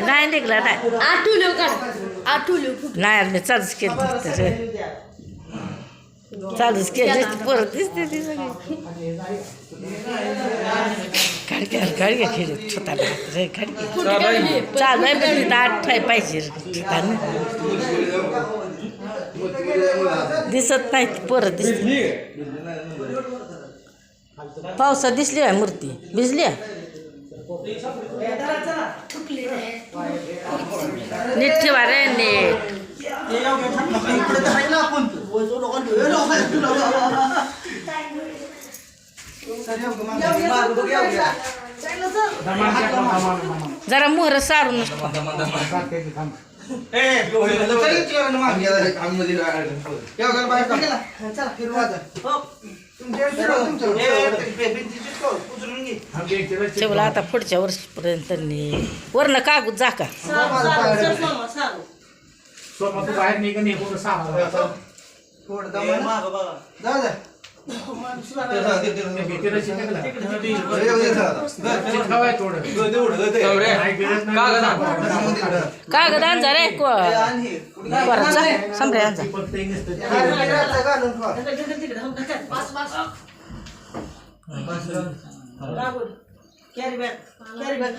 नाही नाही निघला नाही. आठवलं काढ आठवलं नाही आज मी चालूच केलं तर चालूच केलं परत दिसते ती सगळी. खडक्या खडक्या खेळत स्वतःला रे खडक्या चालू आहे. पण तिथं आठ ठाय पाहिजे ठिकाण दिसत नाही परत दिसते पावसात दिसली आहे मूर्ती? भिजली आहे? नीट ठेवा रे नीट जरा मोहर सारून ठेवला आता पुढच्या वर्षीपर्यंत वरनं कागद जा का? कागद आणजा रे समजा आणजा कॅरी बॅग कॅरी बॅग